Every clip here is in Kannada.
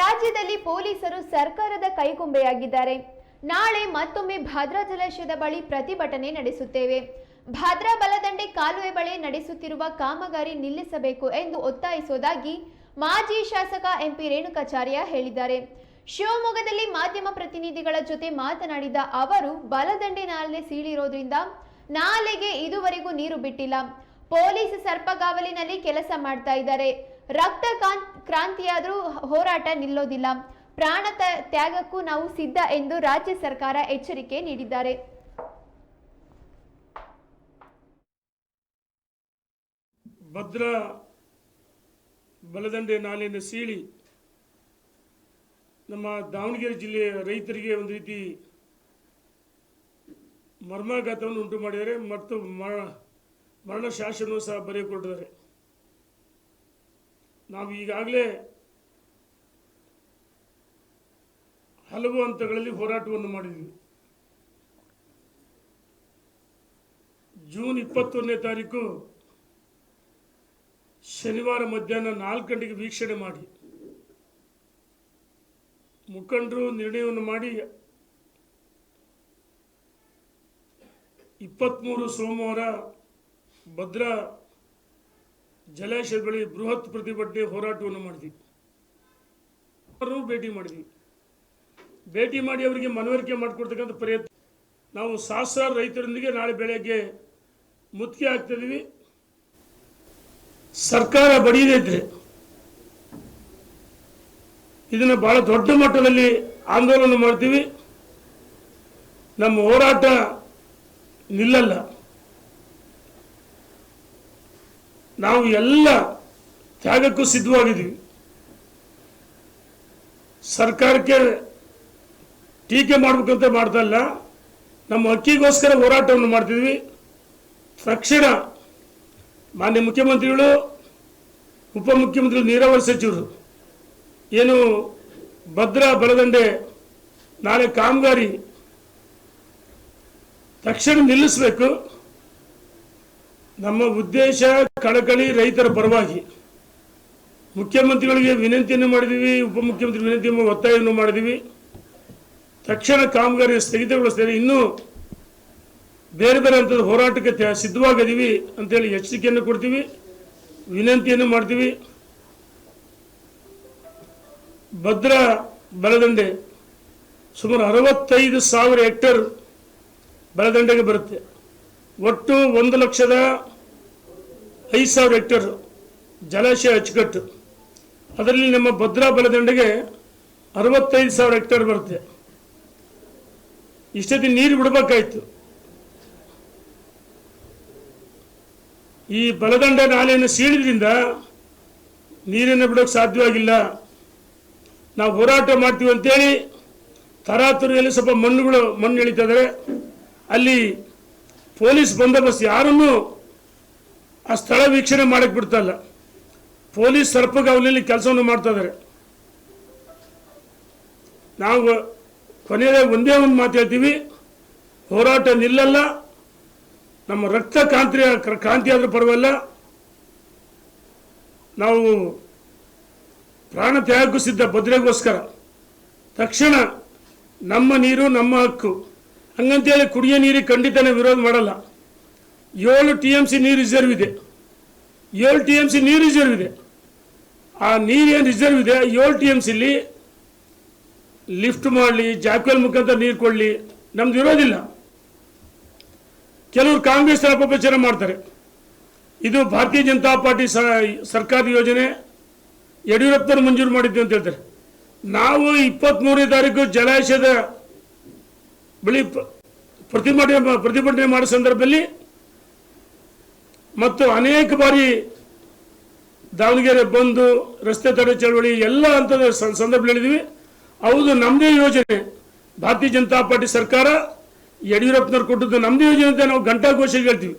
ರಾಜ್ಯದಲ್ಲಿ ಪೊಲೀಸರು ಸರ್ಕಾರದ ಕೈಗೊಂಬೆಯಾಗಿದ್ದಾರೆ. ನಾಳೆ ಮತ್ತೊಮ್ಮೆ ಭದ್ರಾ ಜಲಾಶಯದ ಬಳಿ ಪ್ರತಿಭಟನೆ ನಡೆಸುತ್ತೇವೆ. ಭದ್ರಾ ಬಲದಂಡೆ ಕಾಲುವೆ ಬಳಿ ನಡೆಸುತ್ತಿರುವ ಕಾಮಗಾರಿ ನಿಲ್ಲಿಸಬೇಕು ಎಂದು ಒತ್ತಾಯಿಸುವುದಾಗಿ ಮಾಜಿ ಶಾಸಕ ಎಂಪಿ ರೇಣುಕಾಚಾರ್ಯ ಹೇಳಿದ್ದಾರೆ. ಶಿವಮೊಗ್ಗದಲ್ಲಿ ಮಾಧ್ಯಮ ಪ್ರತಿನಿಧಿಗಳ ಜೊತೆ ಮಾತನಾಡಿದ ಅವರು, ಬಲದಂಡೆ ನಾಲೆ ಸೀಳಿರೋದ್ರಿಂದ ನಾಲೆಗೆ ಇದುವರೆಗೂ ನೀರು ಬಿಟ್ಟಿಲ್ಲ. ಪೊಲೀಸ್ ಸರ್ಪಗಾವಲಿನಲ್ಲಿ ಕೆಲಸ ಮಾಡ್ತಾ ಇದ್ದಾರೆ. ರಕ್ತ ಕ್ರಾಂತಿಯಾದರೂ ಹೋರಾಟ ನಿಲ್ಲೋದಿಲ್ಲ. ಪ್ರಾಣ ತ್ಯಾಗಕ್ಕೂ ನಾವು ಸಿದ್ಧ ಎಂದು ರಾಜ್ಯ ಸರ್ಕಾರ ಎಚ್ಚರಿಕೆ ನೀಡಿದ್ದಾರೆ. ಭದ್ರಾ ಬಲದಂಡೆ ನಾಲೆಯನ್ನು ಸೀಳಿ ನಮ್ಮ ದಾವಣಗೆರೆ ಜಿಲ್ಲೆಯ ರೈತರಿಗೆ ಒಂದು ರೀತಿ ಮರ್ಮಾಘಾತವನ್ನು ಉಂಟು ಮಾಡಿದರೆ ಮತ್ತು ಮರಣ ಮರಣ ಶಾಸನವನ್ನು ಸಹ ಬರೆದುಕೊಟ್ಟಿದ್ದಾರೆ. ನಾವು ಈಗಾಗಲೇ ಹಲವು ಹಂತಗಳಲ್ಲಿ ಹೋರಾಟವನ್ನು ಮಾಡಿದ್ವಿ. ಜೂನ್ ಇಪ್ಪತ್ತೊಂದನೇ ತಾರೀಕು ಶನಿವಾರ ಮಧ್ಯಾಹ್ನ ನಾಲ್ಕು ಗಂಟೆಗೆ ವೀಕ್ಷಣೆ ಮಾಡಿ. ಮುಖಂಡರು ನಿರ್ಣಯವನ್ನು ಮಾಡಿ ಇಪ್ಪತ್ತ್ಮೂರು ಸೋಮವಾರ ಭದ್ರಾ ಜಲಾಶಯದ ಬಳಿ ಬೃಹತ್ ಪ್ರತಿಭಟನೆ ಹೋರಾಟವನ್ನು ಮಾಡಿದ್ವಿ. ಭೇಟಿ ಮಾಡಿದ್ವಿ. ಭೇಟಿ ಮಾಡಿ ಅವರಿಗೆ ಮನವರಿಕೆ ಮಾಡಿಕೊಡ್ತಕ್ಕಂಥ ಪ್ರಯತ್ನ. ನಾವು ಸಹಸ್ರಾರು ರೈತರೊಂದಿಗೆ ನಾಳೆ ಬೆಳಗ್ಗೆ ಮುತ್ತಿಗೆ ಹಾಕ್ತಿದ್ದೀವಿ ಸರ್ಕಾರ ಬಡಿಯದೇ ಇದ್ರೆ ಇದನ್ನು ಬಹಳ ದೊಡ್ಡ ಮಟ್ಟದಲ್ಲಿ ಆಂದೋಲನ ಮಾಡ್ತೀವಿ. ನಮ್ಮ ಹೋರಾಟ ನಿಲ್ಲಲ್ಲ. ನಾವು ಎಲ್ಲ ತ್ಯಾಗಕ್ಕೂ ಸಿದ್ಧವಾಗಿದ್ದೀವಿ. ಸರ್ಕಾರಕ್ಕೆ ಟೀಕೆ ಮಾಡಬೇಕಂತ ಮಾಡ್ತಾ ಇಲ್ಲ. ನಮ್ಮ ಹಕ್ಕಿಗೋಸ್ಕರ ಹೋರಾಟವನ್ನು ಮಾಡ್ತಿದ್ವಿ ತಕ್ಷಣ ಮಾನ್ಯ ಮುಖ್ಯಮಂತ್ರಿಗಳು, ಉಪಮುಖ್ಯಮಂತ್ರಿಗಳು, ನೀರಾವರಿ ಸಚಿವರು, ಏನು ಭದ್ರಾ ಬಲದಂಡೆ ನಾಳೆ ಕಾಮಗಾರಿ ತಕ್ಷಣ ನಿಲ್ಲಿಸಬೇಕು. ನಮ್ಮ ಉದ್ದೇಶ ಕಳಕಳಿ ರೈತರ ಪರವಾಗಿ. ಮುಖ್ಯಮಂತ್ರಿಗಳಿಗೆ ವಿನಂತಿಯನ್ನು ಮಾಡಿದ್ದೀವಿ ಉಪಮುಖ್ಯಮಂತ್ರಿ ವಿನಂತಿ ಒತ್ತಾಯವನ್ನು ಮಾಡಿದ್ದೀವಿ ತಕ್ಷಣ ಕಾಮಗಾರಿ ಸ್ಥಗಿತಗೊಳಿಸ್ತೇವೆ ಇನ್ನೂ ಬೇರೆ ಬೇರೆ ಹಂತದ ಹೋರಾಟಕ್ಕೆ ಸಿದ್ಧವಾಗಿದ್ದೀವಿ ಅಂತೇಳಿ ಎಚ್ಚರಿಕೆಯನ್ನು ಕೊಡ್ತೀವಿ, ವಿನಂತಿಯನ್ನು ಮಾಡ್ತೀವಿ. ಭದ್ರಾ ಬಲದಂಡೆ ಸುಮಾರು ಅರವತ್ತೈದು ಸಾವಿರ ಹೆಕ್ಟೇರ್ ಬಲದಂಡೆಗೆ ಬರುತ್ತೆ. ಒಟ್ಟು ಒಂದು ಲಕ್ಷದ ಐದು ಸಾವಿರ ಹೆಕ್ಟೇರ್ ಜಲಾಶಯ ಅಚ್ಚುಕಟ್ಟು. ಅದರಲ್ಲಿ ನಮ್ಮ ಭದ್ರಾ ಬಲದಂಡೆಗೆ ಅರವತ್ತೈದು ಸಾವಿರ ಹೆಕ್ಟೇರ್ ಬರುತ್ತೆ. ಇಷ್ಟೊತ್ತಿ ನೀರು ಬಿಡಬೇಕಾಯ್ತು. ಈ ಬಲದಂಡ ನಾಲೆಯನ್ನು ಸೀಳಿದ್ರಿಂದ ನೀರನ್ನು ಬಿಡೋಕೆ ಸಾಧ್ಯವಾಗಿಲ್ಲ. ನಾವು ಹೋರಾಟ ಮಾಡ್ತೀವಿ ಅಂತೇಳಿ ತರಾತುರಿಯಲ್ಲಿ ಸ್ವಲ್ಪ ಮಣ್ಣುಗಳು ಮಣ್ಣು ಎಳಿತಾ ಅಲ್ಲಿ ಪೊಲೀಸ್ ಬಂದೋಬಸ್ತ್ ಯಾರನ್ನೂ ಆ ಸ್ಥಳ ವೀಕ್ಷಣೆ ಮಾಡಕ್ಕೆ ಬಿಡ್ತಾ ಇಲ್ಲ. ಪೊಲೀಸ್ ಸರ್ಪಗಾವಲಿನಲ್ಲಿ ಕೆಲಸವನ್ನು ಮಾಡ್ತಾ ಇದ್ದಾರೆ ನಾವು ಕೊನೆಯದಾಗಿ ಒಂದೇ ಒಂದು ಮಾತು ಹೇಳ್ತೀವಿ. ಹೋರಾಟ ನಿಲ್ಲಲ್ಲ. ನಮ್ಮ ರಕ್ತ ಕ್ರಾಂತಿ ಕ್ರಾಂತಿ ಆದರೂ ಪರವಲ್ಲ ನಾವು ಪ್ರಾಣ ತ್ಯಾಗಕ್ಕೂ ಸಿದ್ಧ ಭದ್ರೆಗೋಸ್ಕರ. ತಕ್ಷಣ ನಮ್ಮ ನೀರು, ನಮ್ಮ ಹಕ್ಕು. ಹಂಗಂತೇಳಿ ಕುಡಿಯೋ ನೀರಿಗೆ ಖಂಡಿತನೇ ವಿರೋಧ ಮಾಡಲ್ಲ. ಏಳು ಟಿ ಎಂ ಸಿ ನೀರು ರಿಸರ್ವ್ ಇದೆ. ಏಳು ಟಿ ಎಂ ಸಿ ನೀರು ರಿಸರ್ವ್ ಇದೆ. ಆ ನೀರೇನು ರಿಸರ್ವ್ ಇದೆ? ಏಳು ಟಿ ಎಂ ಸಿಲಿ ಲಿಫ್ಟ್ ಮಾಡಲಿ ಜಾಕ್ವೆಲ್ ಮುಖಾಂತರ ನೀರು ಕೊಡಲಿ, ನಮ್ದು ಇರೋದಿಲ್ಲ. ಕೆಲವರು ಕಾಂಗ್ರೆಸ್ ಅಪಪ್ರಚಾರ ಮಾಡ್ತಾರೆ. ಇದು ಭಾರತೀಯ ಜನತಾ ಪಾರ್ಟಿ ಸರ್ಕಾರದ ಯೋಜನೆ. ಯಡಿಯೂರಪ್ಪನ ಮಂಜೂರು ಮಾಡಿದ್ದು ಅಂತ ಹೇಳ್ತಾರೆ. ನಾವು ಇಪ್ಪತ್ತ್ಮೂರನೇ ತಾರೀಕು ಜಲಾಶಯದ ಬಳಿ ಪ್ರತಿಭಟನೆ ಪ್ರತಿಭಟನೆ ಮಾಡೋ ಸಂದರ್ಭದಲ್ಲಿ ಮತ್ತು ಅನೇಕ ಬಾರಿ ದಾವಣಗೆರೆ ಬಂದು ರಸ್ತೆ ತಡೆ ಚಳವಳಿ ಎಲ್ಲ ಹಂತದ ಸ- ಸಂದರ್ಭ ಹೇಳಿದ್ವಿ ಹೌದು ನಮ್ಮದೇ ಯೋಜನೆ. ಭಾರತೀಯ ಜನತಾ ಪಾರ್ಟಿ ಸರ್ಕಾರ ಯಡಿಯೂರಪ್ಪನವ್ರು ಕೊಟ್ಟದ್ದು ನಮ್ಮದೇ ಯೋಜನೆ ಅಂತ ನಾವು ಘಂಟಾಘೋಷ ಹೇಳ್ತೀವಿ.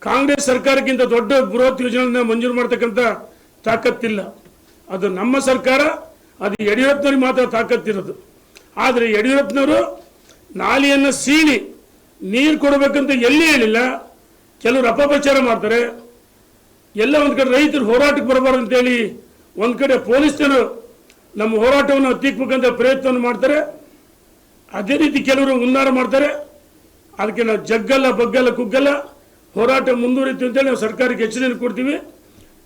ಕಾಂಗ್ರೆಸ್ ಸರ್ಕಾರಕ್ಕಿಂತ ದೊಡ್ಡ ಬೃಹತ್ ಯೋಜನೆಗಳನ್ನ ಮಂಜೂರು ಮಾಡ್ತಕ್ಕಂಥ ತಾಕತ್ತಿಲ್ಲ. ಅದು ನಮ್ಮ ಸರ್ಕಾರ, ಅದು ಯಡಿಯೂರಪ್ಪನವ್ರಿಗೆ ಮಾತ್ರ ತಾಕತ್ತಿರೋದು. ಆದರೆ ಯಡಿಯೂರಪ್ಪನವರು ನಾಲಿಯನ್ನು ಸೀಳಿ ನೀರು ಕೊಡಬೇಕಂತ ಎಲ್ಲಿ ಹೇಳಿಲ್ಲ. ಕೆಲವರು ಅಪಪ್ರಚಾರ ಮಾಡ್ತಾರೆ. ಎಲ್ಲ ಒಂದು ಕಡೆ ರೈತರು ಹೋರಾಟಕ್ಕೆ ಬರಬಾರ್ದು ಅಂತೇಳಿ ಒಂದು ಕಡೆ ಪೊಲೀಸರು ನಮ್ಮ ಹೋರಾಟವನ್ನು ಹತ್ತಿಕ್ಬೇಕಂತ ಪ್ರಯತ್ನವನ್ನು ಮಾಡ್ತಾರೆ. ಅದೇ ರೀತಿ ಕೆಲವರು ಉನ್ನಾರ ಮಾಡ್ತಾರೆ. ಅದಕ್ಕೆ ನಾವು ಜಗ್ಗಲ್ಲ, ಬಗ್ಗಲ್ಲ, ಕುಗ್ಗಲ್ಲ ಹೋರಾಟ ಮುಂದುವರಿತು ಅಂತೇಳಿ ನಾವು ಸರ್ಕಾರಕ್ಕೆ ಎಚ್ಚರಿಕೆ ಕೊಡ್ತೀವಿ.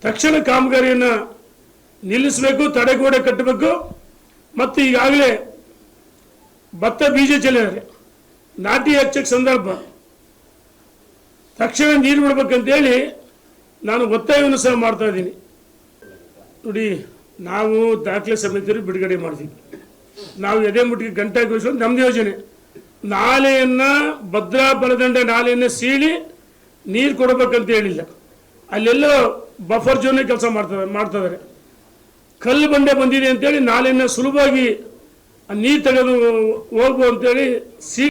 ತಕ್ಷಣ ಕಾಮಗಾರಿಯನ್ನು ನಿಲ್ಲಿಸಬೇಕು, ತಡೆಗೋಡೆ ಕಟ್ಟಬೇಕು. ಮತ್ತು ಈಗಾಗಲೇ ಭತ್ತ ಬೀಜ ಚೆಲ್ಲಿದ್ದಾರೆ ನಾಟಿ ಹಚ್ಚಕ್ಕೆ ಸಂದರ್ಭ. ತಕ್ಷಣ ನೀರು ಬಿಡ್ಬೇಕಂತೇಳಿ ನಾನು ಒತ್ತಾಯವನ್ನು ಸಹ ಮಾಡ್ತಾ ಇದ್ದೀನಿ. ನೋಡಿ, ನಾವು ದಾಖಲೆ ಸಮಿತಿಯವರು ಬಿಡುಗಡೆ ಮಾಡ್ತೀವಿ. ನಾವು ಎದೆ ಮುಟ್ಟಿಗೆ ಗಂಟೆ ಘೋಷಿಸೋದು ನಮ್ದು ಯೋಜನೆ. ನಾಲೆಯನ್ನು ಭದ್ರಾ ಬಲದಂಡೆ ನಾಲೆಯನ್ನು ಸೀಳಿ ನೀರು ಕೊಡಬೇಕಂತ ಹೇಳಿಲ್ಲ. ಅಲ್ಲೆಲ್ಲೋ ಬಫರ್ ಜೋನ್ ಕೆಲಸ ಮಾಡ್ತಾ ಮಾಡ್ತಿದ್ದಾರೆ. ಕಲ್ಲು ಬಂಡೆ ಬಂದಿದೆ ಅಂತೇಳಿ ನಾಲೆಯನ್ನು ಸುಲಭವಾಗಿ ನೀರು ತೆಗೆದು ಹೋಗು ಅಂತೇಳಿ ಸಿ